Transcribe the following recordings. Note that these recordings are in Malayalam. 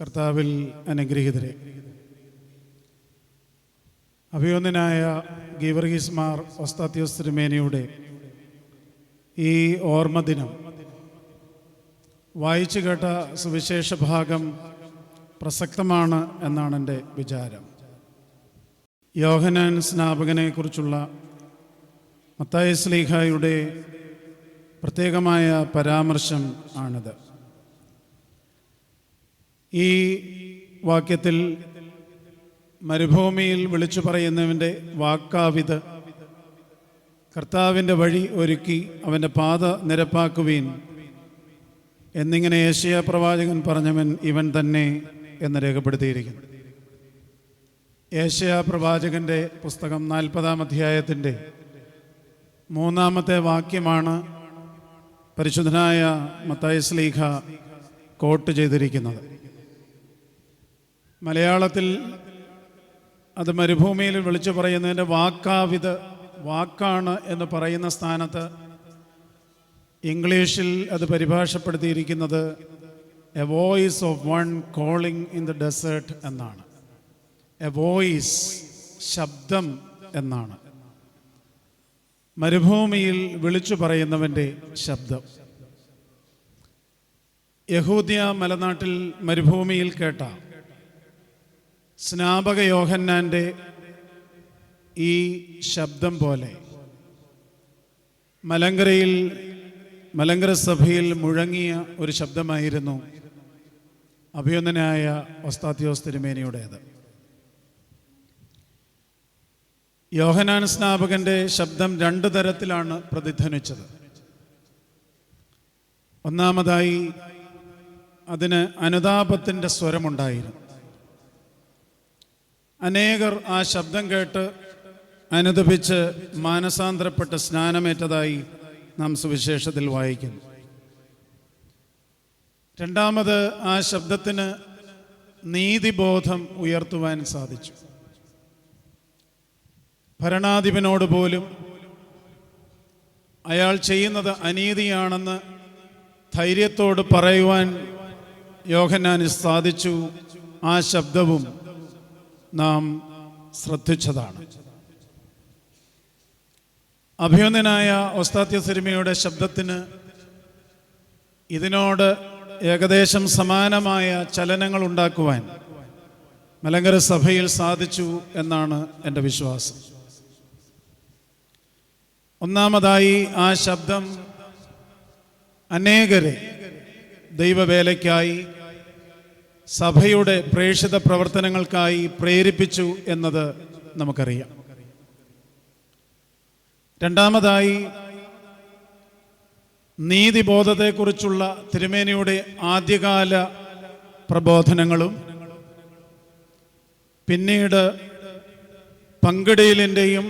കർത്താവിൽ അനുഗ്രഹീതരെ. അഭിയോന്യനായ ഗീവർഗീസ് മാർ ഒസ്താത്യോസ് തിരുമേനിയുടെ ഈ ഓർമ്മദിനം വായിച്ചു കേട്ട സുവിശേഷ ഭാഗം പ്രസക്തമാണ് എന്നാണ് എന്റെ വിചാരം. യോഹനാൻ സ്നാപകനെ കുറിച്ചുള്ള മത്തായ സ്ലീഹായുടെ പ്രത്യേകമായ പരാമർശം ആണിത്. ഈ വാക്യത്തിൽ മരുഭൂമിയിൽ വിളിച്ചു പറയുന്നവന്റെ വാക്കാവിത്. കർത്താവിന്റെ വഴി ഒരുക്കി അവന്റെ പാത നിരപ്പാക്കുവീൻ. എന്നിങ്ങനെ ഏഷ്യ പ്രവാചകൻ പറഞ്ഞവൻ ഇവൻ തന്നെ എന്ന് രേഖപ്പെടുത്തിയിരിക്കുന്നു. ഏഷ്യ പ്രവാചകന്റെ പുസ്തകം നാൽപ്പതാം അധ്യായത്തിന്റെ മൂന്നാമത്തെ വാക്യമാണ് പരിശുദ്ധനായ മത്തായ സ്ലീഖ കോട്ട് ചെയ്തിരിക്കുന്നത്. മലയാളത്തിൽ അത് മരുഭൂമിയിൽ വിളിച്ചു പറയുന്നതിന്റെ വാക്കാവിത് വാക്കാണ് എന്ന് പറയുന്ന സ്ഥാനത്ത് ഇംഗ്ലീഷിൽ അത് പരിഭാഷപ്പെടുത്തിയിരിക്കുന്നത് a voice of one calling in the desert എന്നാണ്. എ വോയിസ് ശബ്ദം എന്നാണ്. മരുഭൂമിയിൽ വിളിച്ചു പറയുന്നവന്റെ ശബ്ദം. യഹൂദിയ മലനാട്ടിൽ മരുഭൂമിയിൽ കേട്ട. സ്നാപക യോഹന്നാന്റെ ഈ ശബ്ദം പോലെ മലങ്കരയിൽ മലങ്കര സഭയിൽ മുഴങ്ങിയ ഒരു ശബ്ദമായിരുന്നു അഭിയന്തനായ ഒസ്താത്യോസ് തിരുമേനിയുടേത്. യോഹനാൻ സ്നാപകന്റെ ശബ്ദം രണ്ട് തരത്തിലാണ് പ്രതിധ്വനിച്ചത്. ഒന്നാമതായി അതിന് അനുതാപത്തിന്റെ സ്വരമുണ്ടായിരുന്നു. അനേകർ ആ ശബ്ദം കേട്ട് അനുദപിച്ച് മാനസാന്തരപ്പെട്ട് സ്നാനമേറ്റതായി നാം സുവിശേഷത്തിൽ വായിക്കുന്നു. രണ്ടാമത് ആ ശബ്ദത്തിന് നീതിബോധം ഉയർത്തുവാൻ സാധിച്ചു. ഭരണാധിപനോട് പോലും അയാൾ ചെയ്യുന്നത് അനീതിയാണെന്ന് ധൈര്യത്തോട് പറയുവാൻ യോഹന്നാന് സാധിച്ചു ആ ശബ്ദവും നാം ശ്രദ്ധിച്ചതാണ്. അഭിനന്ദനായ ഒസ്താത്യ സിനിമയുടെ ശബ്ദത്തിന് ഇതിനോട് ഏകദേശം സമാനമായ ചലനങ്ങൾ ഉണ്ടാക്കുവാൻ മലങ്കര സഭയിൽ സാധിച്ചു എന്നാണ് എന്റെ വിശ്വാസം. ഒന്നാമതായി ആ ശബ്ദം അനേകരെ ദൈവവേലയ്ക്കായി സഭയുടെ പ്രേക്ഷിത പ്രവർത്തനങ്ങൾക്കായി പ്രേരിപ്പിച്ചു എന്നത് നമുക്കറിയാം. രണ്ടാമതായി നീതിബോധത്തെക്കുറിച്ചുള്ള തിരുമേനിയുടെ ആദ്യകാല പ്രബോധനങ്ങളും പിന്നീട് പങ്കിടയിലിന്റെയും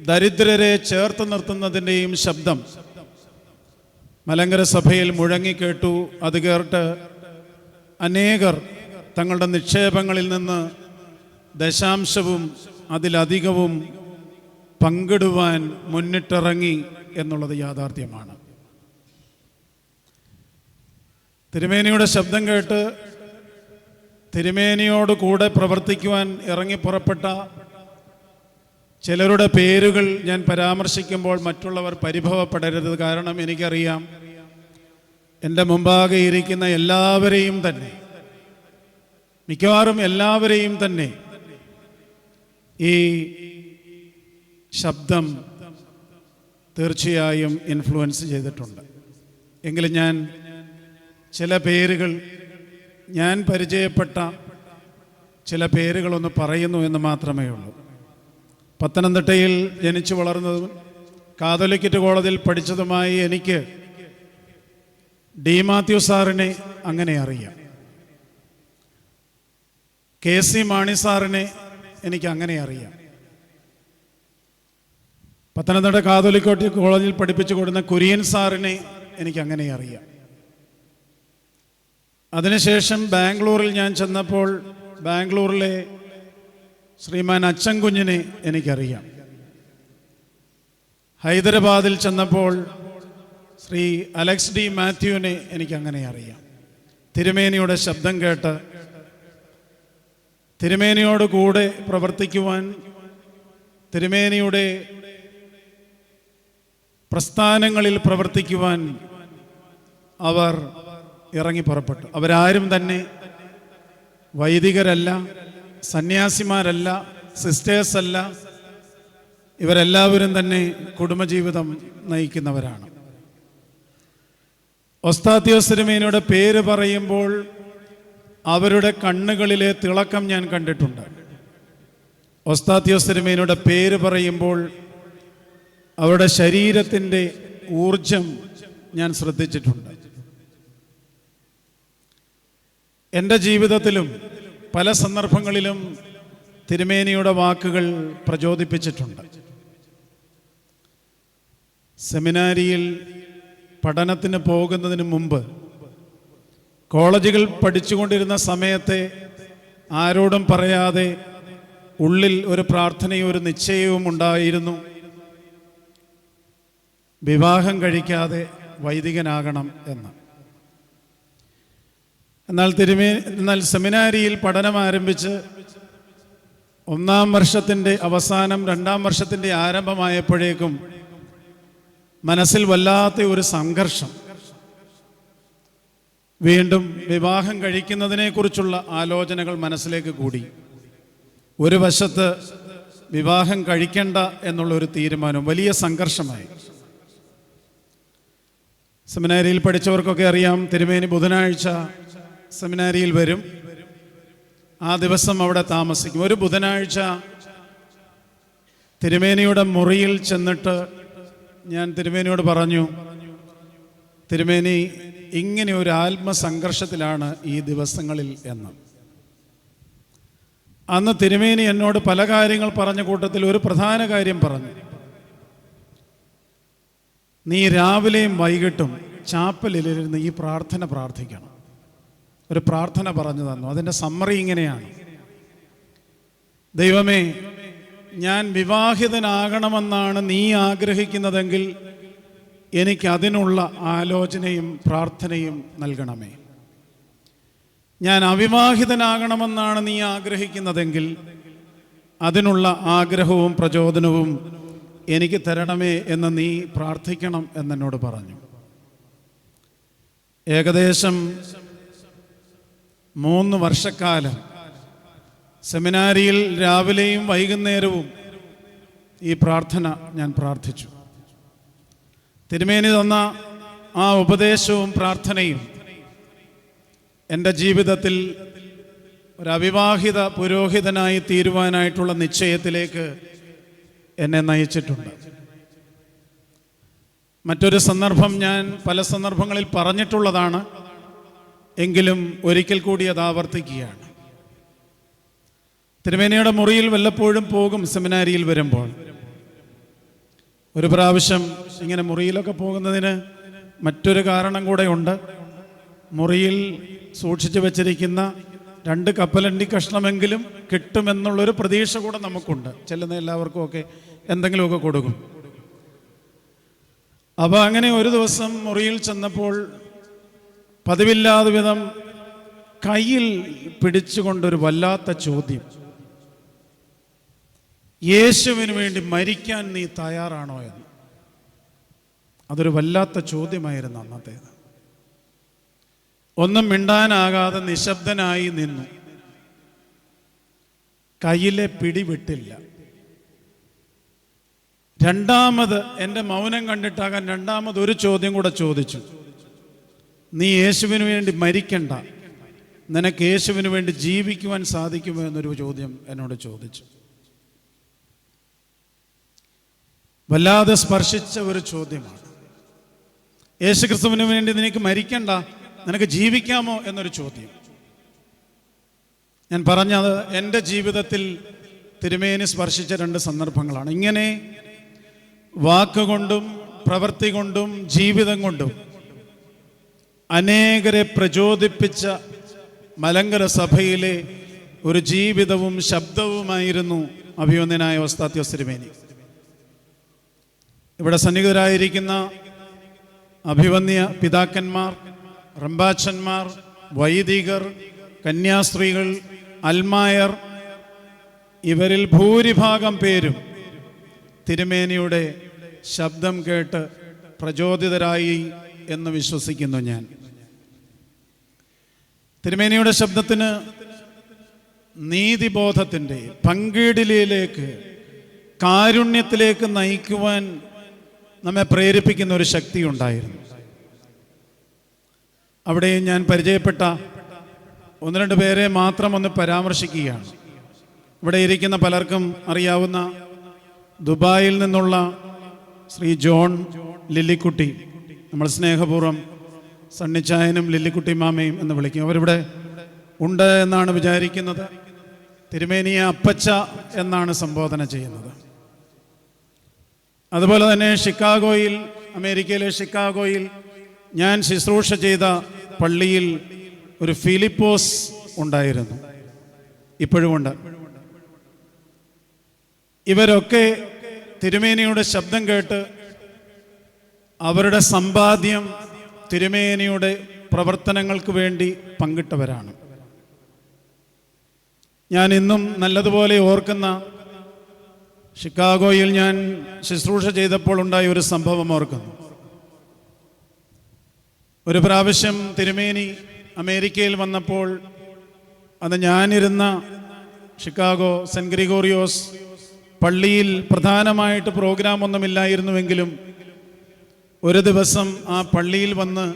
ദരിദ്രരെ ചേർത്ത് നിർത്തുന്നതിന്റെയും ശബ്ദം മലങ്കര സഭയിൽ മുഴങ്ങിക്കേട്ടു. അത് കേട്ട് അനേകർ തങ്ങളുടെ നിക്ഷേപങ്ങളിൽ നിന്ന് ദശാംശവും അതിലധികവും പങ്കിടുവാൻ മുന്നിട്ടിറങ്ങി എന്നുള്ളത് യാഥാർത്ഥ്യമാണ്. തിരുമേനിയുടെ ശബ്ദം കേട്ട് തിരുമേനിയോട് കൂടെ പ്രവർത്തിക്കുവാൻ ഇറങ്ങി പുറപ്പെട്ട ചിലരുടെ പേരുകൾ ഞാൻ പരാമർശിക്കുമ്പോൾ മറ്റുള്ളവർ പരിഭവപ്പെടരുത്. കാരണം എനിക്കറിയാം എന്റെ മുമ്പാകെ ഇരിക്കുന്ന എല്ലാവരെയും തന്നെ മിക്കവാറും എല്ലാവരെയും തന്നെ ഈ ശബ്ദം തീർച്ചയായും ഇൻഫ്ലുവൻസ് ചെയ്തിട്ടുണ്ട്. എങ്കിലും ഞാൻ ചില പേരുകൾ ഞാൻ പരിചയപ്പെട്ട ചില പേരുകളൊന്ന് പറയുന്നു എന്ന് മാത്രമേ ഉള്ളൂ. പത്തനംതിട്ടയിൽ ജനിച്ചു വളർന്നതും കാതോലിക്കറ്റ് കോളേജിൽ പഠിച്ചതുമായി എനിക്ക് ഡി മാത്യു സാറിനെ അങ്ങനെ അറിയാം. കെ സി മാണി സാറിനെ എനിക്ക് അങ്ങനെ അറിയാം. പത്തനംതിട്ട കാതോലിക്കോട്ടി കോളേജിൽ പഠിപ്പിച്ചു കൊടുക്കുന്ന കുര്യൻ സാറിനെ എനിക്ക് അങ്ങനെ അറിയാം. അതിനുശേഷം ബാംഗ്ലൂരിൽ ഞാൻ ചെന്നപ്പോൾ ബാംഗ്ലൂരിലെ ശ്രീമാൻ അച്ചൻകുഞ്ഞിനെ എനിക്കറിയാം. ഹൈദരാബാദിൽ ചെന്നപ്പോൾ ശ്രീ അലക്സ് ഡി മാത്യുവിനെ എനിക്ക് അങ്ങനെ അറിയാം. തിരുമേനിയുടെ ശബ്ദം കേട്ട് തിരുമേനിയോട് കൂടെ പ്രവർത്തിക്കുവാൻ തിരുമേനിയുടെ പ്രസ്ഥാനങ്ങളിൽ പ്രവർത്തിക്കുവാൻ അവർ ഇറങ്ങി പുറപ്പെട്ടു. അവരാരും തന്നെ വൈദികരല്ല സന്യാസിമാരല്ല സിസ്റ്റേഴ്സല്ല ഇവരെല്ലാവരും തന്നെ കുടുംബജീവിതം നയിക്കുന്നവരാണ്. ഒസ്താത്യോസ് തിരുമേനിയുടെ പേര് പറയുമ്പോൾ അവരുടെ കണ്ണുകളിലെ തിളക്കം ഞാൻ കണ്ടിട്ടുണ്ട്. ഒസ്താത്യോസ് തിരുമേനിയുടെ പേര് പറയുമ്പോൾ അവരുടെ ശരീരത്തിന്റെ ഊർജം ഞാൻ ശ്രദ്ധിച്ചിട്ടുണ്ട്. എന്റെ ജീവിതത്തിലും പല സന്ദർഭങ്ങളിലും തിരുമേനിയുടെ വാക്കുകൾ പ്രചോദിപ്പിച്ചിട്ടുണ്ട്. സെമിനാരിയിൽ പഠനത്തിന് പോകുന്നതിന് മുമ്പ് കോളേജുകൾ പഠിച്ചുകൊണ്ടിരുന്ന സമയത്തെ ആരോടും പറയാതെ ഉള്ളിൽ ഒരു പ്രാർത്ഥനയും ഒരു നിശ്ചയവും ഉണ്ടായിരുന്നു. വിവാഹം കഴിക്കാതെ വൈദികനാകണം എന്ന്. എന്നാൽ തിരുമേ എന്നാൽ സെമിനാരിയിൽ പഠനം ആരംഭിച്ച് ഒന്നാം വർഷത്തിന്റെ അവസാനം രണ്ടാം വർഷത്തിന്റെ ആരംഭമായപ്പോഴേക്കും മനസ്സിൽ വല്ലാത്ത ഒരു സംഘർഷം. വീണ്ടും വിവാഹം കഴിക്കുന്നതിനെക്കുറിച്ചുള്ള ആലോചനകൾ മനസ്സിലേക്ക് കൂടി. ഒരു വശത്ത് വിവാഹം കഴിക്കണ്ട എന്നുള്ള ഒരു തീരുമാനം വലിയ സംഘർഷമായി. സെമിനാരിയിൽ പഠിച്ചവർക്കൊക്കെ അറിയാം തിരുമേനി ബുധനാഴ്ച സെമിനാരിയിൽ വരും. ആ ദിവസം അവിടെ താമസിക്കും. ഒരു ബുധനാഴ്ച തിരുമേനിയുടെ മുറിയിൽ ചെന്നിട്ട് ഞാൻ തിരുമേനിയോട് പറഞ്ഞു തിരുമേനി ഇങ്ങനെ ഒരു ആത്മസംഘർഷത്തിലാണ് ഈ ദിവസങ്ങളിൽ എന്ന്. അന്ന് തിരുമേനി എന്നോട് പല കാര്യങ്ങൾ പറഞ്ഞ കൂട്ടത്തിൽ ഒരു പ്രധാന കാര്യം പറഞ്ഞു. നീ രാവിലെയും വൈകിട്ടും ചാപ്പലിലിരുന്ന് ഈ പ്രാർത്ഥന പ്രാർത്ഥിക്കണം. ഒരു പ്രാർത്ഥന പറഞ്ഞു തന്നു. അതിന്റെ സമ്മറി ഇങ്ങനെയാണ്. ദൈവമേ ഞാൻ വിവാഹിതനാകണമെന്നാണ് നീ ആഗ്രഹിക്കുന്നതെങ്കിൽ എനിക്ക് അതിനുള്ള ആലോചനയും പ്രാർത്ഥനയും നൽകണമേ. ഞാൻ അവിവാഹിതനാകണമെന്നാണ് നീ ആഗ്രഹിക്കുന്നതെങ്കിൽ അതിനുള്ള ആഗ്രഹവും പ്രചോദനവും എനിക്ക് തരണമേ എന്ന് നീ പ്രാർത്ഥിക്കണം എന്നെന്നോട് പറഞ്ഞു. ഏകദേശം മൂന്ന് വർഷക്കാലം സെമിനാരിയിൽ രാവിലെയും വൈകുന്നേരവും ഈ പ്രാർത്ഥന ഞാൻ പ്രാർത്ഥിച്ചു. തിരുമേനി തന്ന ആ ഉപദേശവും പ്രാർത്ഥനയും എന്റെ ജീവിതത്തിൽ ഒരവിവാഹിത പുരോഹിതനായി തീരുവാനായിട്ടുള്ള നിശ്ചയത്തിലേക്ക് എന്നെ നയിച്ചിട്ടുണ്ട്. മറ്റൊരു സന്ദർഭം ഞാൻ പല സന്ദർഭങ്ങളിൽ പറഞ്ഞിട്ടുള്ളതാണ് എങ്കിലും ഒരിക്കൽ കൂടി അത് ആവർത്തിക്കുകയാണ്. തിരുമേനിയുടെ മുറിയിൽ വല്ലപ്പോഴും പോകും സെമിനാരിയിൽ വരുമ്പോൾ. ഒരു പ്രാവശ്യം ഇങ്ങനെ മുറിയിലൊക്കെ പോകുന്നതിന് മറ്റൊരു കാരണം കൂടെ ഉണ്ട്. മുറിയിൽ സൂക്ഷിച്ചു വച്ചിരിക്കുന്ന രണ്ട് കപ്പലണ്ടി കഷ്ണമെങ്കിലും കിട്ടുമെന്നുള്ളൊരു പ്രതീക്ഷ കൂടെ നമുക്കുണ്ട്. ചെല്ലുന്ന എല്ലാവർക്കും ഒക്കെ എന്തെങ്കിലുമൊക്കെ കൊടുക്കും. അപ്പോൾ അങ്ങനെ ഒരു ദിവസം മുറിയിൽ ചെന്നപ്പോൾ പതിവില്ലാതെ വിധം കയ്യിൽ പിടിച്ചുകൊണ്ടൊരു വല്ലാത്ത ചോദ്യം. യേശുവിന് വേണ്ടി മരിക്കാൻ നീ തയ്യാറാണോ എന്ന്. അതൊരു വല്ലാത്ത ചോദ്യമായിരുന്നു അന്നത്തേത് ഒന്നും മിണ്ടാനാകാതെ നിശബ്ദനായി നിന്നു. കയ്യിലെ പിടിവിട്ടില്ല. രണ്ടാമത് എന്റെ മൗനം കണ്ടിട്ടാകാൻ രണ്ടാമത് ഒരു ചോദ്യം കൂടെ ചോദിച്ചു. നീ യേശുവിന് വേണ്ടി മരിക്കണ്ട. നിനക്ക് യേശുവിന് വേണ്ടി ജീവിക്കുവാൻ സാധിക്കുമോ എന്നൊരു ചോദ്യം എന്നോട് ചോദിച്ചു. വല്ലാതെ സ്പർശിച്ച ഒരു ചോദ്യമാണ്. യേശു ക്രിസ്തുവിന് വേണ്ടി നിനക്ക് മരിക്കണ്ട നിനക്ക് ജീവിക്കാമോ എന്നൊരു ചോദ്യം. ഞാൻ പറഞ്ഞത് എന്റെ ജീവിതത്തിൽ തിരുമേനി സ്പർശിച്ച രണ്ട് സന്ദർഭങ്ങളാണ്. ഇങ്ങനെ വാക്കുകൊണ്ടും പ്രവൃത്തി കൊണ്ടും ജീവിതം കൊണ്ടും അനേകരെ പ്രചോദിപ്പിച്ച മലങ്കര സഭയിലെ ഒരു ജീവിതവും ശബ്ദവുമായിരുന്നു അഭിയോന്യനായ ഒസ്താത്യോസ് തിരുമേനി. ഇവിടെ സന്നിഹിതരായിരിക്കുന്ന അഭിവന്യ പിതാക്കന്മാർ റംബാച്ചന്മാർ വൈദികർ കന്യാസ്ത്രീകൾ അൽമായർ ഇവരിൽ ഭൂരിഭാഗം പേരും തിരുമേനിയുടെ ശബ്ദം കേട്ട് പ്രചോദിതരായി എന്ന് വിശ്വസിക്കുന്നു ഞാൻ. തിരുമേനിയുടെ ശബ്ദത്തിന് നീതിബോധത്തിന്റെ പങ്കിടിലേക്ക് കാരുണ്യത്തിലേക്ക് നയിക്കുവാൻ നമ്മെ പ്രേരിപ്പിക്കുന്ന ഒരു ശക്തി ഉണ്ടായിരുന്നു. അവിടെ ഞാൻ പരിചയപ്പെട്ട ഒന്ന് രണ്ട് പേരെ മാത്രം ഒന്ന് പരാമർശിക്കുകയാണ്. ഇവിടെ ഇരിക്കുന്ന പലർക്കും അറിയാവുന്ന ദുബായിൽ നിന്നുള്ള ശ്രീ ജോൺ ലില്ലിക്കുട്ടി. നമ്മൾ സ്നേഹപൂർവം സണ്ണിച്ചായനും ലില്ലിക്കുട്ടി മാമയും എന്ന് വിളിക്കും. അവരിവിടെ ഉണ്ട് എന്നാണ് വിചാരിക്കുന്നത്. തിരുമേനിയെ അപ്പച്ച എന്നാണ് സംബോധന ചെയ്യുന്നത്. അതുപോലെ തന്നെ ഷിക്കാഗോയിൽ അമേരിക്കയിലെ ഷിക്കാഗോയിൽ ഞാൻ ശുശ്രൂഷ ചെയ്ത പള്ളിയിൽ ഒരു ഫിലിപ്പോസ് ഉണ്ടായിരുന്നു. ഇപ്പോഴുമുണ്ട്. ഇവരൊക്കെ തിരുമേനിയുടെ ശബ്ദം കേട്ട് അവരുടെ സമ്പാദ്യം തിരുമേനിയുടെ പ്രവർത്തനങ്ങൾക്ക് വേണ്ടി പങ്കിട്ടവരാണ്. ഞാൻ ഇന്നും നല്ലതുപോലെ ഓർക്കുന്ന ഷിക്കാഗോയിൽ ഞാൻ ശുശ്രൂഷ ചെയ്തപ്പോൾ ഉണ്ടായ ഒരു സംഭവം ഓർക്കുന്നു. ഒരു പ്രാവശ്യം തിരുമേനി അമേരിക്കയിൽ വന്നപ്പോൾ അന്ന് ഞാനിരുന്ന ഷിക്കാഗോ സെന്റ് ഗ്രിഗോറിയോസ് പള്ളിയിൽ പ്രധാനമായിട്ട് പ്രോഗ്രാം ഒന്നുമില്ലായിരുന്നുവെങ്കിലും ഒരു ദിവസം ആ പള്ളിയിൽ വന്ന്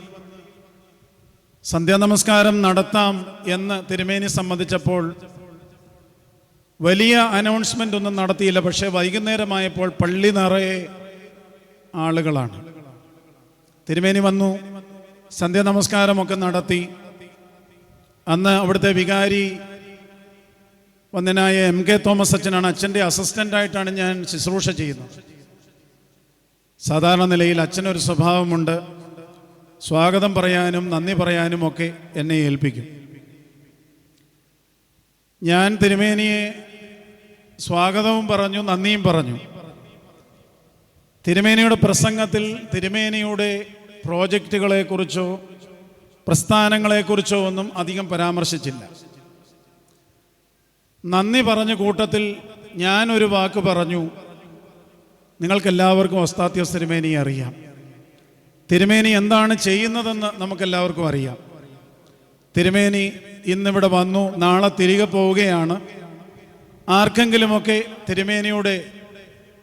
സന്ധ്യാനമസ്കാരം നടത്താം എന്ന് തിരുമേനി സമ്മതിച്ചപ്പോൾ വലിയ അനൗൺസ്മെന്റ് ഒന്നും നടത്തിയില്ല പക്ഷേ വൈകുന്നേരമായപ്പോൾ പള്ളി നിറയെ ആളുകളാണ്. തിരുമേനി വന്നു സന്ധ്യ നമസ്കാരമൊക്കെ നടത്തി. അന്ന് അവിടുത്തെ വികാരി വന്നനായ എം കെ തോമസ് അച്ഛനാണ്. അച്ഛന്റെ അസിസ്റ്റന്റായിട്ടാണ് ഞാൻ ശുശ്രൂഷ ചെയ്യുന്നത്. സാധാരണ നിലയിൽ അച്ഛനൊരു സ്വഭാവമുണ്ട്. സ്വാഗതം പറയാനും നന്ദി പറയാനും ഒക്കെ എന്നെ ഏൽപ്പിക്കും. ഞാൻ തിരുമേനിയെ സ്വാഗതവും പറഞ്ഞു നന്ദിയും പറഞ്ഞു. തിരുമേനിയുടെ പ്രസംഗത്തിൽ തിരുമേനിയുടെ പ്രോജക്റ്റുകളെക്കുറിച്ചോ പ്രസ്ഥാനങ്ങളെക്കുറിച്ചോ ഒന്നും അധികം പരാമർശിച്ചില്ല. നന്ദി പറഞ്ഞ കൂട്ടത്തിൽ ഞാനൊരു വാക്ക് പറഞ്ഞു നിങ്ങൾക്കെല്ലാവർക്കും ഒസ്താത്യോസ് തിരുമേനി അറിയാം. തിരുമേനി എന്താണ് ചെയ്യുന്നതെന്ന് നമുക്കെല്ലാവർക്കും അറിയാം. തിരുമേനി ഇന്നിവിടെ വന്നു നാളെ തിരികെ പോവുകയാണ്. ആർക്കെങ്കിലുമൊക്കെ തിരുമേനിയുടെ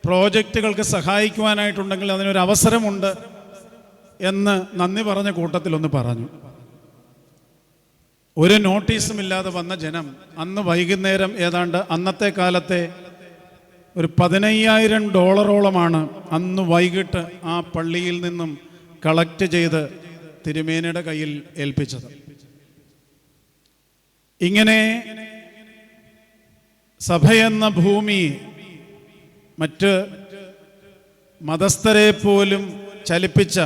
പ്രോജക്റ്റുകൾക്ക് സഹായിക്കുവാനായിട്ടുണ്ടെങ്കിൽ അതിനൊരു അവസരമുണ്ട് എന്ന് നന്ദി പറഞ്ഞ കൂട്ടത്തിലൊന്ന് പറഞ്ഞു. ഒരു നോട്ടീസും ഇല്ലാതെ വന്ന ജനം അന്ന് വൈകുന്നേരം ഏതാണ്ട് അന്നത്തെ കാലത്തെ ഒരു പതിനയ്യായിരം ഡോളറോളമാണ് അന്ന് വൈകിട്ട് ആ പള്ളിയിൽ നിന്നും കളക്ട് ചെയ്ത് തിരുമേനയുടെ കയ്യിൽ ഏൽപ്പിച്ചത്. ഇങ്ങനെ സഭയെന്ന ഭൂമി മറ്റ് മതസ്ഥരെ പോലും ചലിപ്പിച്ച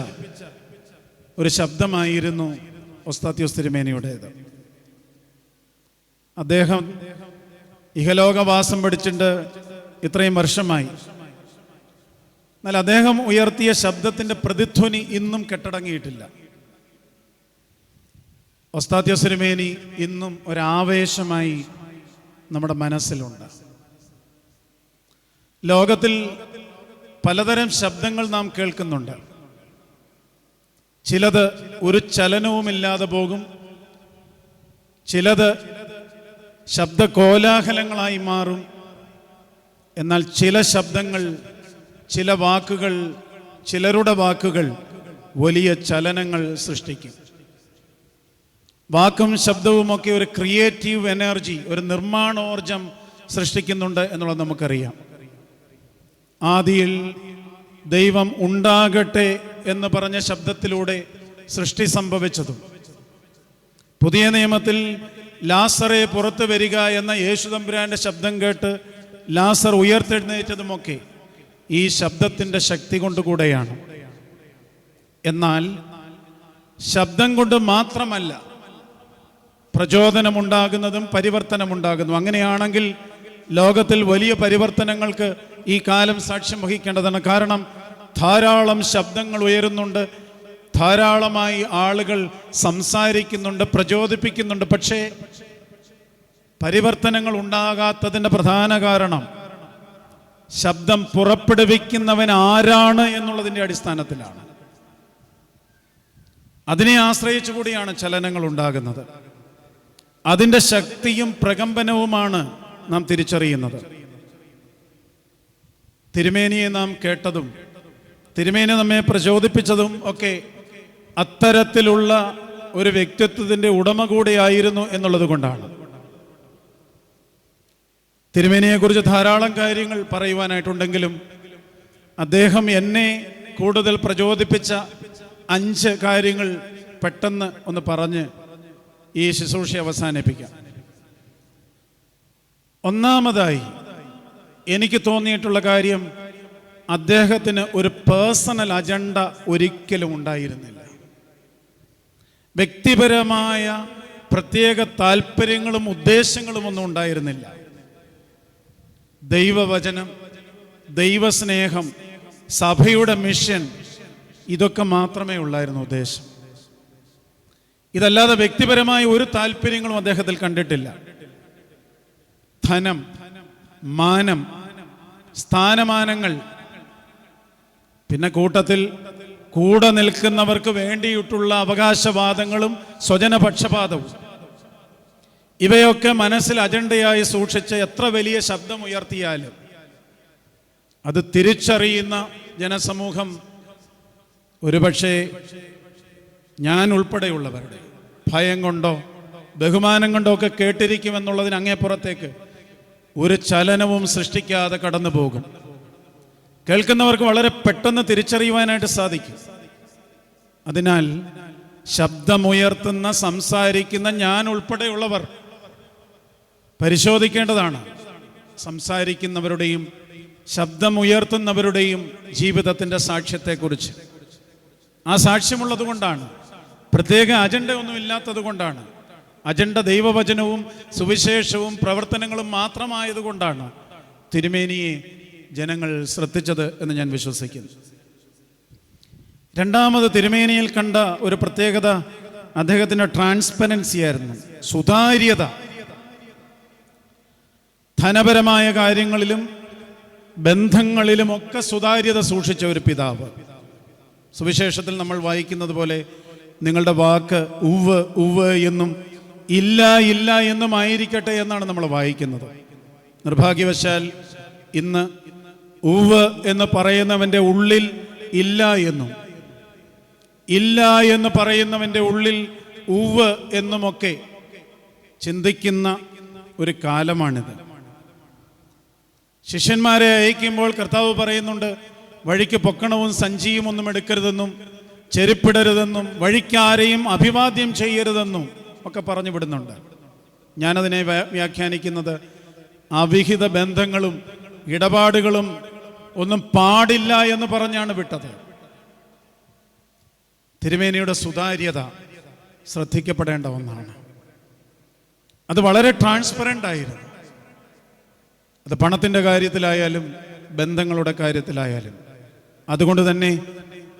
ഒരു ശബ്ദമായിരുന്നു ഒസ്താത്യോസ് തിരുമേനിയുടേത് അദ്ദേഹം ഇഹലോകവാസം പഠിച്ചിട്ട് ഇത്രയും വർഷമായി. എന്നാൽ അദ്ദേഹം ഉയർത്തിയ ശബ്ദത്തിന്റെ പ്രതിധ്വനി ഇന്നും കെട്ടടങ്ങിയിട്ടില്ല. ഒസ്താത്യോസ് തിരുമേനി ഇന്നും ഒരാവേശമായി നമ്മുടെ മനസ്സിലുണ്ട്. ലോകത്തിൽ പലതരം ശബ്ദങ്ങൾ നാം കേൾക്കുന്നുണ്ട്. ചിലത് ഒരു ചലനവുമില്ലാതെ പോകും. ചിലത് ശബ്ദ കോലാഹലങ്ങളായി മാറും. എന്നാൽ ചില ശബ്ദങ്ങൾ ചില വാക്കുകൾ ചിലരുടെ വാക്കുകൾ വലിയ ചലനങ്ങൾ സൃഷ്ടിക്കും. വാക്കും ശബ്ദവും ഒക്കെ ഒരു ക്രിയേറ്റീവ് എനർജി ഒരു നിർമ്മാണോർജം സൃഷ്ടിക്കുന്നുണ്ട് എന്നുള്ളത് നമുക്കറിയാം. ആദിയിൽ ദൈവം ഉണ്ടാകട്ടെ എന്ന് പറഞ്ഞ ശബ്ദത്തിലൂടെ സൃഷ്ടി സംഭവിച്ചതും. പുതിയ നിയമത്തിൽ ലാസറെ പുറത്തു വരിക എന്ന യേശുദമ്പുരാന്റെ ശബ്ദം കേട്ട് ലാസർ ഉയർത്തെഴുന്നേറ്റതുമൊക്കെ ഈ ശബ്ദത്തിന്റെ ശക്തി കൊണ്ടുകൂടെയാണ്. എന്നാൽ ശബ്ദം കൊണ്ട് മാത്രമല്ല പ്രചോദനമുണ്ടാകുന്നതും പരിവർത്തനമുണ്ടാകുന്നു. അങ്ങനെയാണെങ്കിൽ ലോകത്തിൽ വലിയ പരിവർത്തനങ്ങൾക്ക് ഈ കാലം സാക്ഷ്യം വഹിക്കേണ്ടതാണ്. കാരണം ധാരാളം ശബ്ദങ്ങൾ ഉയരുന്നുണ്ട്. ധാരാളമായി ആളുകൾ സംസാരിക്കുന്നുണ്ട് പ്രചോദിപ്പിക്കുന്നുണ്ട്. പക്ഷേ പരിവർത്തനങ്ങൾ ഉണ്ടാകാത്തതിന്റെ പ്രധാന കാരണം ശബ്ദം പുറപ്പെടുവിക്കുന്നവൻ ആരാണ് എന്നുള്ളതിന്റെ അടിസ്ഥാനത്തിലാണ്. അതിനെ ആശ്രയിച്ചു കൂടിയാണ് ചലനങ്ങൾ ഉണ്ടാകുന്നത്. അതിന്റെ ശക്തിയും പ്രകമ്പനവുമാണ് നാം തിരിച്ചറിയുന്നത്. തിരുമേനിയെ നാം കേട്ടതും തിരുമേനി നമ്മെ പ്രചോദിപ്പിച്ചതും ഒക്കെ അത്തരത്തിലുള്ള ഒരു വ്യക്തിത്വത്തിന്റെ ഉടമ കൂടിയായിരുന്നു എന്നുള്ളത് കൊണ്ടാണ്. തിരുമേനിയെക്കുറിച്ച് ധാരാളം കാര്യങ്ങൾ പറയുവാനായിട്ടുണ്ടെങ്കിലും അദ്ദേഹം എന്നെ കൂടുതൽ പ്രചോദിപ്പിച്ച അഞ്ച് കാര്യങ്ങൾ പെട്ടെന്ന് ഒന്ന് പറഞ്ഞ് ഈ ശുശ്രൂഷ അവസാനിപ്പിക്കാം. ഒന്നാമതായി എനിക്ക് തോന്നിയിട്ടുള്ള കാര്യം അദ്ദേഹത്തിന് ഒരു പേഴ്സണൽ അജണ്ട ഒരിക്കലും ഉണ്ടായിരുന്നില്ല. വ്യക്തിപരമായ പ്രത്യേക താല്പര്യങ്ങളും ഉദ്ദേശങ്ങളും ഒന്നും ഉണ്ടായിരുന്നില്ല. ദൈവവചനം ദൈവസ്നേഹം സഭയുടെ മിഷൻ ഇതൊക്കെ മാത്രമേ ഉള്ളായിരുന്നു ഉദ്ദേശം. ഇതല്ലാതെ വ്യക്തിപരമായ ഒരു താല്പര്യങ്ങളും അദ്ദേഹത്തിൽ കണ്ടിട്ടില്ല. ധനം മാനം സ്ഥാനമാനങ്ങൾ. പിന്നെ കൂട്ടത്തിൽ കൂടെ നിൽക്കുന്നവർക്ക് വേണ്ടിയിട്ടുള്ള അവകാശവാദങ്ങളും സ്വജനപക്ഷപാതവും. ഇവയൊക്കെ മനസ്സിൽ അജണ്ടയായി സൂക്ഷിച്ച് എത്ര വലിയ ശബ്ദം ഉയർത്തിയാലും അത് തിരിച്ചറിയുന്ന ജനസമൂഹം ഒരുപക്ഷെ ഞാൻ ഉൾപ്പെടെയുള്ളവരുടെ ഭയം കൊണ്ടോ ബഹുമാനം കൊണ്ടോ ഒക്കെ കേട്ടിരിക്കുമെന്നുള്ളതിന് അങ്ങേപ്പുറത്തേക്ക് ഒരു ചലനവും സൃഷ്ടിക്കാതെ കടന്നു പോകും. കേൾക്കുന്നവർക്ക് വളരെ പെട്ടെന്ന് തിരിച്ചറിയുവാനായിട്ട് സാധിക്കും. അതിനാൽ ശബ്ദമുയർത്തുന്ന സംസാരിക്കുന്ന ഞാൻ ഉൾപ്പെടെയുള്ളവർ പരിശോധിക്കേണ്ടതാണ്. സംസാരിക്കുന്നവരുടെയും ശബ്ദമുയർത്തുന്നവരുടെയും ജീവിതത്തിന്റെ സാക്ഷ്യത്തെക്കുറിച്ച്. ആ സാക്ഷ്യമുള്ളത് കൊണ്ടാണ് പ്രത്യേക അജണ്ട ഒന്നും ഇല്ലാത്തത് കൊണ്ടാണ്. അജണ്ട ദൈവവചനവും സുവിശേഷവും പ്രവർത്തനങ്ങളും മാത്രമായതുകൊണ്ടാണ് തിരുമേനിയെ ജനങ്ങൾ ശ്രദ്ധിച്ചത് എന്ന് ഞാൻ വിശ്വസിക്കുന്നു. രണ്ടാമത് തിരുമേനിയിൽ കണ്ട ഒരു പ്രത്യേകത അദ്ദേഹത്തിന്റെ ട്രാൻസ്പെറൻസി ആയിരുന്നു. സുതാര്യത. ധനപരമായ കാര്യങ്ങളിലും ബന്ധങ്ങളിലുമൊക്കെ സുതാര്യത സൂക്ഷിച്ച ഒരു പിതാവ്. സുവിശേഷത്തിൽ നമ്മൾ വായിക്കുന്നത് പോലെ നിങ്ങളുടെ വാക്ക് ഉവ് ഉവ് എന്നും ഇല്ല ഇല്ല എന്നും ആയിരിക്കട്ടെ എന്നാണ് നമ്മൾ വായിക്കുന്നത്. നിർഭാഗ്യവശാൽ ഇന്ന് ഉവ് എന്ന് പറയുന്നവന്റെ ഉള്ളിൽ ഇല്ല എന്നും ഇല്ല എന്ന് പറയുന്നവന്റെ ഉള്ളിൽ ഉവ് എന്നുമൊക്കെ ചിന്തിക്കുന്ന ഒരു കാലമാണിത്. ശിഷ്യന്മാരെ അയക്കുമ്പോൾ കർത്താവ് പറയുന്നുണ്ട് വഴിക്ക് പൊക്കണവും സഞ്ചിയും ഒന്നും എടുക്കരുതെന്നും ചെരുപ്പിടരുതെന്നും വഴിക്കാരെയും അഭിവാദ്യം ചെയ്യരുതെന്നും ഒക്കെ പറഞ്ഞു വിടുന്നുണ്ട്. ഞാനതിനെ വ്യാ- വ്യാഖ്യാനിക്കുന്നത് അവിഹിത ബന്ധങ്ങളും ഇടപാടുകളും ഒന്നും പാടില്ല എന്ന് പറഞ്ഞാണ് വിട്ടത്. തിരുമേനിയുടെ സുതാര്യത ശ്രദ്ധിക്കപ്പെടേണ്ട ഒന്നാണ്. അത് വളരെ ട്രാൻസ്പെറന്റ് ആയിരുന്നു. അത് പണത്തിന്റെ കാര്യത്തിലായാലും ബന്ധങ്ങളുടെ കാര്യത്തിലായാലും. അതുകൊണ്ട് തന്നെ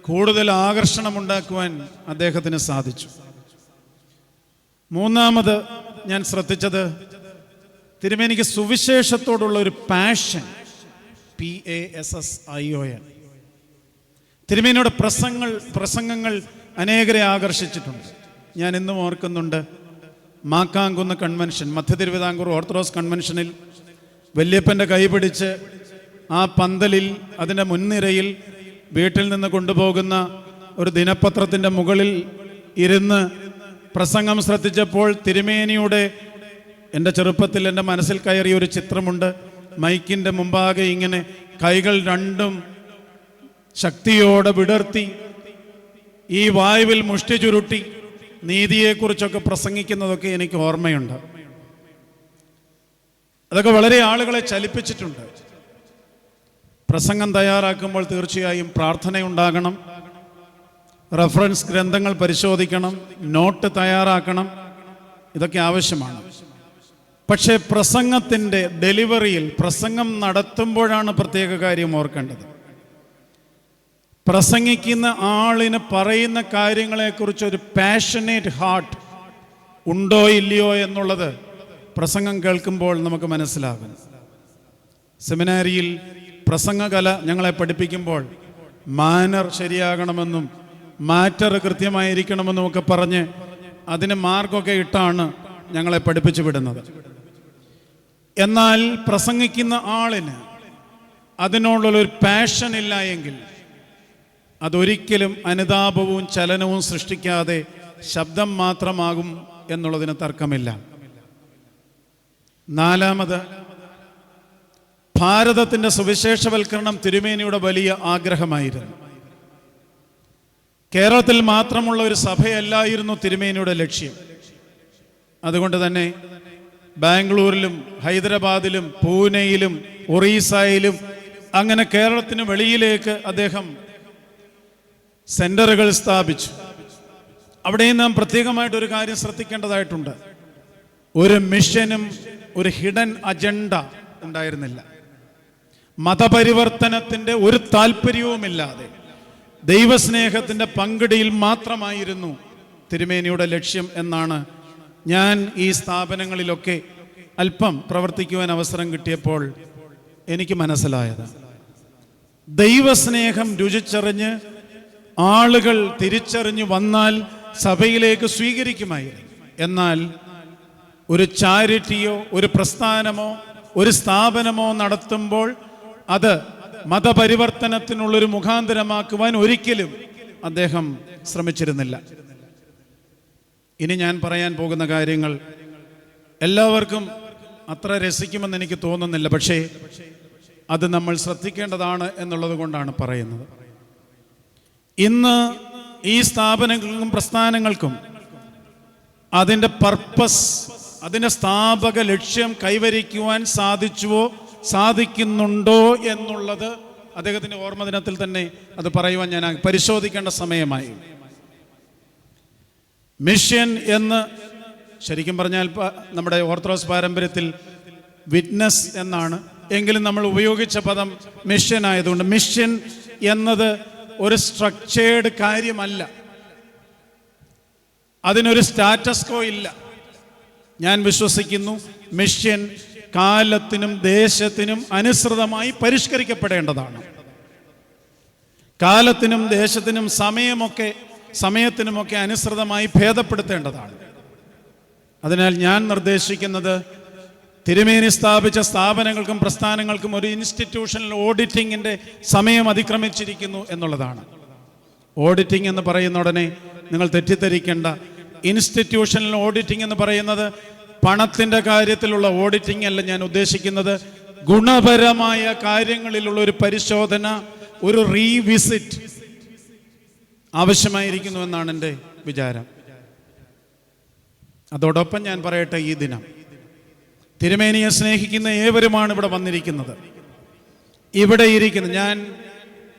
കൂടുതൽ ആകർഷണമുണ്ടാക്കുവാൻ അദ്ദേഹത്തിന് സാധിച്ചു. മൂന്നാമത് ഞാൻ ശ്രദ്ധിച്ചത് തിരുമേനിക്ക് സുവിശേഷത്തോടുള്ള ഒരു passion P A S S I O N തിരുമേനിയുടെ പ്രസംഗങ്ങൾ പ്രസംഗങ്ങൾ അനേകരെ ആകർഷിച്ചിട്ടുണ്ട്. ഞാൻ ഇന്നും ഓർക്കുന്നുണ്ട് മാക്കാങ്കുന്ന് കൺവെൻഷൻ മധ്യ തിരുവിതാംകൂർ ഓർത്തഡോക്സ് കൺവെൻഷനിൽ വല്യപ്പന്റെ കൈപിടിച്ച് ആ പന്തലിൽ അതിന്റെ മുൻനിരയിൽ വീട്ടിൽ നിന്ന് കൊണ്ടുപോകുന്ന ഒരു ദിനപത്രത്തിന്റെ മുകളിൽ ഇരുന്ന് പ്രസംഗം ശ്രദ്ധിച്ചപ്പോൾ തിരുമേനിയുടെ എന്റെ ചെറുപ്പത്തിൽ എന്റെ മനസ്സിൽ കയറിയ ഒരു ചിത്രമുണ്ട്. മൈക്കിന്റെ മുമ്പാകെ ഇങ്ങനെ കൈകൾ രണ്ടും ശക്തിയോടെ വിടർത്തി ഈ വായുവിൽ മുഷ്ടി ചുരുട്ടി നീതിയെക്കുറിച്ചൊക്കെ പ്രസംഗിക്കുന്നതൊക്കെ എനിക്ക് ഓർമ്മയുണ്ട്. അതൊക്കെ വളരെ ആളുകളെ ചലിപ്പിച്ചിട്ടുണ്ട്. പ്രസംഗം തയ്യാറാക്കുമ്പോൾ തീർച്ചയായും പ്രാർത്ഥനയുണ്ടാകണം. റഫറൻസ് ഗ്രന്ഥങ്ങൾ പരിശോധിക്കണം നോട്ട് തയ്യാറാക്കണം. ഇതൊക്കെ ആവശ്യമാണ്. പക്ഷേ പ്രസംഗത്തിന്റെ ഡെലിവറിയിൽ പ്രസംഗം നടത്തുമ്പോഴാണ് പ്രത്യേക കാര്യം ഓർക്കേണ്ടത്. പ്രസംഗിക്കുന്ന ആളിന് പറയുന്ന കാര്യങ്ങളെക്കുറിച്ച് ഒരു പാഷനേറ്റ് ഹാർട്ട് ഉണ്ടോ ഇല്ലയോ എന്നുള്ളത് പ്രസംഗം കേൾക്കുമ്പോൾ നമുക്ക് മനസ്സിലാകും. സെമിനാരിയിൽ പ്രസംഗകല ഞങ്ങളെ പഠിപ്പിക്കുമ്പോൾ മാനർ ശരിയാകണമെന്നും മാറ്റർ കൃത്യമായിരിക്കണമെന്നും ഒക്കെ പറഞ്ഞ് അതിന് മാർക്കൊക്കെ ഇട്ടാണ് ഞങ്ങളെ പഠിപ്പിച്ചു വിടുന്നത്. എന്നാൽ പ്രസംഗിക്കുന്ന ആളിന് അതിനോടുള്ളൊരു പാഷൻ ഇല്ല എങ്കിൽ അതൊരിക്കലും അനുതാപവും ചലനവും സൃഷ്ടിക്കാതെ ശബ്ദം മാത്രമാകും എന്നുള്ളതിന് തർക്കമില്ല. നാലാമത് ഭാരതത്തിന്റെ സുവിശേഷവൽക്കരണം തിരുമേനിയുടെ വലിയ ആഗ്രഹമായിരുന്നു. കേരളത്തിൽ മാത്രമുള്ള ഒരു സഭയല്ലായിരുന്നു തിരുമേനിയുടെ ലക്ഷ്യം. അതുകൊണ്ട് തന്നെ ബാംഗ്ലൂരിലും ഹൈദരാബാദിലും പൂനെയിലും ഒറീസയിലും അങ്ങനെ കേരളത്തിന് വെളിയിലേക്ക് അദ്ദേഹം സെന്ററുകൾ സ്ഥാപിച്ചു. അവിടെയും നാം പ്രത്യേകമായിട്ട് ഒരു കാര്യം ശ്രദ്ധിക്കേണ്ടതായിട്ടുണ്ട്. ഒരു മിഷനും ഒരു ഹിഡൻ അജണ്ട ഉണ്ടായിരുന്നില്ല. മതപരിവർത്തനത്തിന്റെ ഒരു താല്പര്യവുമില്ലാതെ ദൈവസ്നേഹത്തിന്റെ പങ്കിടിയിൽ മാത്രമായിരുന്നു തിരുമേനിയുടെ ലക്ഷ്യം എന്നാണ് ഞാൻ ഈ സ്ഥാപനങ്ങളിലൊക്കെ അല്പം പ്രവർത്തിക്കുവാൻ അവസരം കിട്ടിയപ്പോൾ എനിക്ക് മനസ്സിലായത്. ദൈവസ്നേഹം രുചിച്ചറിഞ്ഞ് ആളുകൾ തിരിച്ചറിഞ്ഞു വന്നാൽ സഭയിലേക്ക് സ്വീകരിക്കുമായിരുന്നു. എന്നാൽ ഒരു ചാരിറ്റിയോ ഒരു പ്രസ്ഥാനമോ ഒരു സ്ഥാപനമോ നടത്തുമ്പോൾ അത് മതപരിവർത്തനത്തിനുള്ളൊരു മുഖാന്തരമാക്കുവാൻ ഒരിക്കലും അദ്ദേഹം ശ്രമിച്ചിരുന്നില്ല. ഇനി ഞാൻ പറയാൻ പോകുന്ന കാര്യങ്ങൾ എല്ലാവർക്കും അത്ര രസിക്കുമെന്ന് എനിക്ക് തോന്നുന്നില്ല പക്ഷേ അത് നമ്മൾ ശ്രദ്ധിക്കേണ്ടതാണ് എന്നുള്ളത് കൊണ്ടാണ് പറയുന്നത്. ഇന്ന് ഈ സ്ഥാപനങ്ങൾക്കും പ്രസ്ഥാനങ്ങൾക്കും അതിന്റെ പർപ്പസ് അതിന്റെ സ്ഥാപക ലക്ഷ്യം കൈവരിക്കുവാൻ സാധിച്ചുവോ സാധിക്കുന്നുണ്ടോ എന്നുള്ളത് അദ്ദേഹത്തിന്റെ ഓർമ്മ ദിനത്തിൽ തന്നെ അത് പറയുവാൻ ഞാൻ പരിശോധിക്കേണ്ട സമയമായി. മിഷ്യൻ എന്ന് ശരിക്കും പറഞ്ഞാൽ നമ്മുടെ ഓർത്തഡോക്സ് പാരമ്പര്യത്തിൽ വിറ്റ്നസ് എന്നാണ്. എങ്കിലും നമ്മൾ ഉപയോഗിച്ച പദം മിഷ്യൻ ആയതുകൊണ്ട് മിഷ്യൻ എന്നത് ഒരു സ്ട്രക്ചേർഡ് കാര്യമല്ല. അതിനൊരു സ്റ്റാറ്റസ്കോ ഇല്ല. ഞാൻ വിശ്വസിക്കുന്നു മിഷൻ കാലത്തിനും ദേശത്തിനും അനുസൃതമായി പരിഷ്കരിക്കപ്പെടേണ്ടതാണ്. കാലത്തിനും ദേശത്തിനും സമയമൊക്കെ സമയത്തിനുമൊക്കെ അനുസൃതമായി ഭേദപ്പെടുത്തേണ്ടതാണ്. അതിനാൽ ഞാൻ നിർദ്ദേശിക്കുന്നത് തിരുമേനി സ്ഥാപിച്ച സ്ഥാപനങ്ങൾക്കും പ്രസ്ഥാനങ്ങൾക്കും ഒരു ഇൻസ്റ്റിറ്റ്യൂഷണൽ ഓഡിറ്റിങ്ങിന്റെ സമയം അതിക്രമിച്ചിരിക്കുന്നു എന്നുള്ളതാണ്. ഓഡിറ്റിംഗ് എന്ന് പറയുന്ന ഉടനെ നിങ്ങൾ തെറ്റിദ്ധരിക്കേണ്ട. ഇൻസ്റ്റിറ്റ്യൂഷണൽ ഓഡിറ്റിംഗ് എന്ന് പറയുന്നത് പണത്തിന്റെ കാര്യത്തിലുള്ള ഓഡിറ്റിംഗ് അല്ല ഞാൻ ഉദ്ദേശിക്കുന്നത്. ഗുണപരമായ കാര്യങ്ങളിലുള്ള ഒരു പരിശോധന ഒരു റീവിസിറ്റ് ആവശ്യമായിരിക്കുന്നു എന്നാണ് എന്റെ വിചാരം. അതോടൊപ്പം ഞാൻ പറയട്ടെ ഈ ദിനം. തിരുമേനിയെ സ്നേഹിക്കുന്ന ഏവരുമാണ് ഇവിടെ വന്നിരിക്കുന്നത്. ഇവിടെ ഇരിക്കുന്നത് ഞാൻ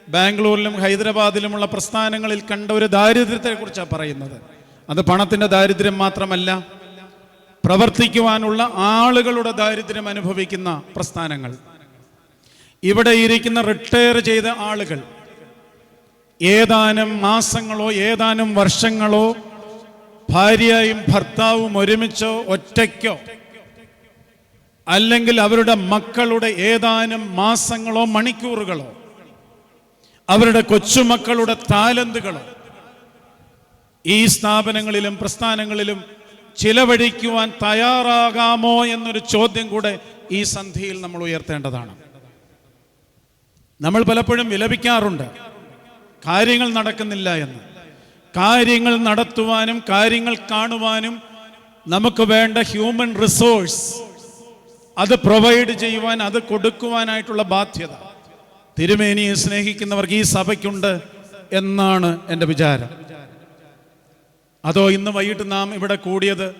ബാംഗ്ലൂരിലും ഹൈദരാബാദിലുമുള്ള പ്രസ്ഥാനങ്ങളിൽ കണ്ട ഒരു ദാരിദ്ര്യത്തെക്കുറിച്ചാണ് പറയുന്നത്. അത് പണത്തിന്റെ ദാരിദ്ര്യം മാത്രമല്ല പ്രവർത്തിക്കുവാനുള്ള ആളുകളുടെ ദാരിദ്ര്യം അനുഭവിക്കുന്ന പ്രസ്ഥാനങ്ങൾ. ഇവിടെ ഇരിക്കുന്ന റിട്ടയർ ചെയ്ത ആളുകൾ ഏതാനും മാസങ്ങളോ ഏതാനും വർഷങ്ങളോ ഭാര്യയും ഭർത്താവും ഒരുമിച്ചോ ഒറ്റയ്ക്കോ അല്ലെങ്കിൽ അവരുടെ മക്കളുടെ ഏതാനും മാസങ്ങളോ മണിക്കൂറുകളോ അവരുടെ കൊച്ചുമക്കളുടെ താലന്തുകളോ ഈ സ്ഥാപനങ്ങളിലും പ്രസ്ഥാനങ്ങളിലും ചിലവഴിക്കുവാൻ തയ്യാറാകാമോ എന്നൊരു ചോദ്യം കൂടെ ഈ സന്ധിയിൽ നമ്മൾ ഉയർത്തേണ്ടതാണ്. നമ്മൾ പലപ്പോഴും വിലപിക്കാറുണ്ട്. കാര്യങ്ങൾ നടക്കുന്നില്ല എന്ന്. കാര്യങ്ങൾ നടത്തുവാനും കാര്യങ്ങൾ കാണുവാനും നമുക്ക് വേണ്ട ഹ്യൂമൻ റിസോഴ്സ് അത് പ്രൊവൈഡ് ചെയ്യുവാൻ അത് കൊടുക്കുവാനായിട്ടുള്ള ബാധ്യത. തിരുമേനിയെ സ്നേഹിക്കുന്നവർക്ക് ഈ സഭയ്ക്കുണ്ട് എന്നാണ് എന്റെ വിചാരം. അതോ ഇന്ന് വൈകിട്ട് നാം ഇവിടെ കൂടിയത്?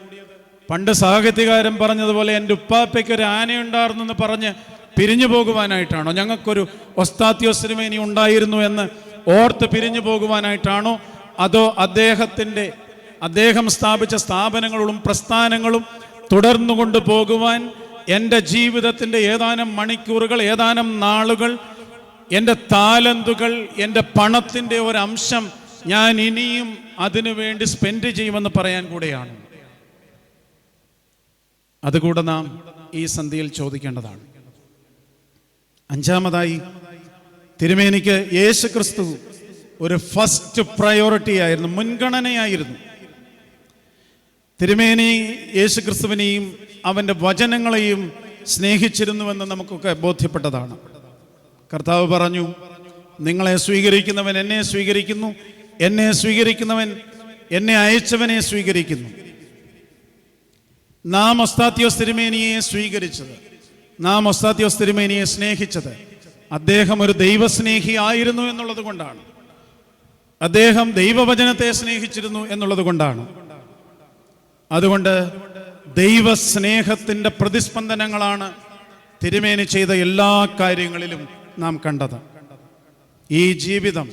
പണ്ട് സാഹിത്യകാരൻ പറഞ്ഞതുപോലെ എന്റെ ഉപ്പാപ്പയ്ക്ക് ഒരു ആനയുണ്ടായിരുന്നെന്ന് പറഞ്ഞ് പിരിഞ്ഞു പോകുവാനായിട്ടാണോ? ഞങ്ങൾക്കൊരു ഒസ്താത്യോസിനുമേനി ഉണ്ടായിരുന്നു എന്ന് ഓർത്ത് പിരിഞ്ഞു പോകുവാനായിട്ടാണോ? അതോ അദ്ദേഹത്തിന്റെ അദ്ദേഹം സ്ഥാപിച്ച സ്ഥാപനങ്ങളും പ്രസ്ഥാനങ്ങളും തുടർന്നു കൊണ്ടുപോകുവാൻ എന്റെ ജീവിതത്തിന്റെ ഏതാനും മണിക്കൂറുകൾ ഏതാനും നാളുകൾ എന്റെ താലന്തുകൾ എന്റെ പണത്തിന്റെ ഒരംശം ഞാൻ ഇനിയും അതിനു വേണ്ടി സ്പെൻഡ് ചെയ്യുമെന്ന് പറയാൻ കൂടെയാണ്. അതുകൂടെ നാം ഈ സന്ധിയിൽ ചോദിക്കേണ്ടതാണ്. അഞ്ചാമതായി തിരുമേനിക്ക് യേശു ക്രിസ്തു ഒരു ഫസ്റ്റ് പ്രയോറിറ്റി ആയിരുന്നു മുൻഗണനയായിരുന്നു. തിരുമേനി യേശു ക്രിസ്തുവിനെയും അവന്റെ വചനങ്ങളെയും സ്നേഹിച്ചിരുന്നുവെന്ന് നമുക്കൊക്കെ ബോധ്യപ്പെട്ടതാണ്. കർത്താവ് പറഞ്ഞു നിങ്ങളെ സ്വീകരിക്കുന്നവൻ എന്നെ സ്വീകരിക്കുന്നു എന്നെ സ്വീകരിക്കുന്നവൻ എന്നെ അയച്ചവനെ സ്വീകരിക്കുന്നു. നാം ഒസ്താത്യോസ് തിരുമേനിയെ സ്വീകരിച്ചത്. നാം ഒസ്താത്യോസ് തിരുമേനിയെ സ്നേഹിച്ചത്. അദ്ദേഹം ഒരു ദൈവസ്നേഹി ആയിരുന്നു എന്നുള്ളത് കൊണ്ടാണ്. അദ്ദേഹം ദൈവവചനത്തെ സ്നേഹിച്ചിരുന്നു എന്നുള്ളത് കൊണ്ടാണ്. അതുകൊണ്ട് ദൈവസ്നേഹത്തിന്റെ പ്രതിസ്പന്ദനങ്ങളാണ് തിരുമേനി ചെയ്ത എല്ലാ കാര്യങ്ങളിലും നാം കണ്ടത്. ഈ ജീവിതം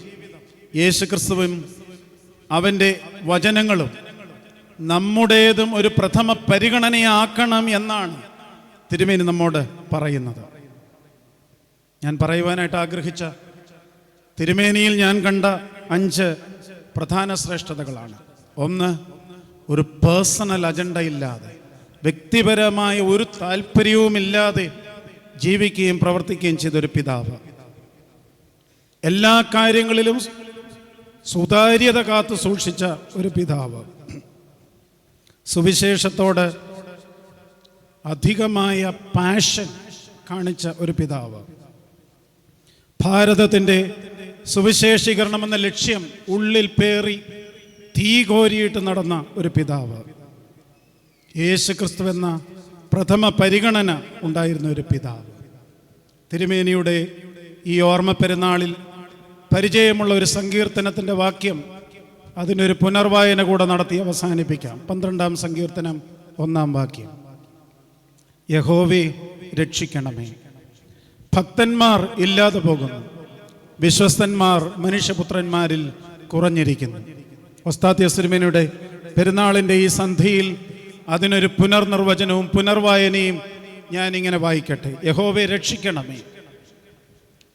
യേശുക്രിസ്തുവും അവന്റെ വചനങ്ങളും നമ്മുടേതും ഒരു പ്രഥമ പരിഗണനയാക്കണം എന്നാണ് തിരുമേനി നമ്മോട് പറയുന്നത്. ഞാൻ പറയുവാനായിട്ട് ആഗ്രഹിച്ച തിരുമേനിയിൽ ഞാൻ കണ്ട അഞ്ച് പ്രധാന ശ്രേഷ്ഠതകളാണ്. ഒന്ന് ഒരു പേഴ്സണൽ അജണ്ട ഇല്ലാതെ വ്യക്തിപരമായ ഒരു താല്പര്യവുമില്ലാതെ ജീവിക്കുകയും പ്രവർത്തിക്കുകയും ചെയ്തൊരു പിതാവ്. എല്ലാ കാര്യങ്ങളിലും സുതാര്യത കാത്തു സൂക്ഷിച്ച ഒരു പിതാവ്. സുവിശേഷത്തോട് അധികമായ പാഷൻ കാണിച്ച ഒരു പിതാവ്. ഭാരതത്തിന്റെ സുവിശേഷീകരണം എന്ന ലക്ഷ്യം ഉള്ളിൽ പേറി തീ കോരിയിട്ട് നടന്ന ഒരു പിതാവ്. യേശു ക്രിസ്തു എന്ന പ്രഥമ പരിഗണന ഉണ്ടായിരുന്ന ഒരു പിതാവ്. തിരുമേനിയുടെ ഈ ഓർമ്മ പെരുന്നാളിൽ പരിചയമുള്ള ഒരു സങ്കീർത്തനത്തിന്റെ വാക്യം അതിനൊരു പുനർവായന കൂടെ നടത്തി അവസാനിപ്പിക്കാം. പന്ത്രണ്ടാം സങ്കീർത്തനം ഒന്നാം വാക്യം. യഹോവേ രക്ഷിക്കണമേ. ഭക്തന്മാർ ഇല്ലാതെ പോകുന്നു. വിശ്വസ്തന്മാർ മനുഷ്യപുത്രന്മാരിൽ കുറഞ്ഞിരിക്കുന്നു. ഒസ്താത്യസ്രുമിനുടെ പെരുന്നാളിന്റെ ഈ സന്ധിയിൽ അതിനൊരു പുനർനിർവചനവും പുനർവായനയും ഞാനിങ്ങനെ വായിക്കട്ടെ. യഹോവെ രക്ഷിക്കണമേ.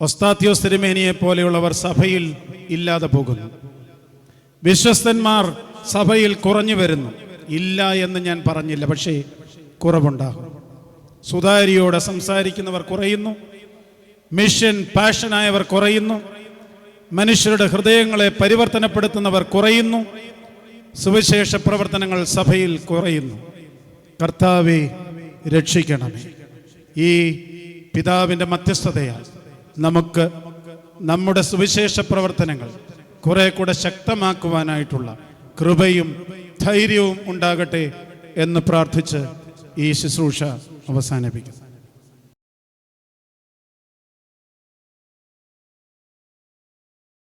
ഒസ്താത്യോസ് തിരുമേനിയെ പോലെയുള്ളവർ സഭയിൽ ഇല്ലാതെ പോകുന്നു. വിശ്വസ്തന്മാർ സഭയിൽ കുറഞ്ഞു വരുന്നു. ഇല്ല എന്ന് ഞാൻ പറഞ്ഞില്ല പക്ഷേ കുറവുണ്ടാകും. സുതാരിയോടെ സംസാരിക്കുന്നവർ കുറയുന്നു. മിഷൻ പാഷനായവർ കുറയുന്നു. മനുഷ്യരുടെ ഹൃദയങ്ങളെ പരിവർത്തനപ്പെടുത്തുന്നവർ കുറയുന്നു. സുവിശേഷ പ്രവർത്തനങ്ങൾ സഭയിൽ കുറയുന്നു. കർത്താവെ രക്ഷിക്കണമേ. ഈ പിതാവിന്റെ മധ്യസ്ഥതയാൽ നമുക്ക് നമ്മുടെ സുവിശേഷ പ്രവർത്തനങ്ങൾ കുറെ കൂടെ ശക്തമാക്കുവാനായിട്ടുള്ള കൃപയും ധൈര്യവും ഉണ്ടാകട്ടെ എന്ന് പ്രാർത്ഥിച്ച് ഈ ശുശ്രൂഷ അവസാനിപ്പിക്കുന്നു.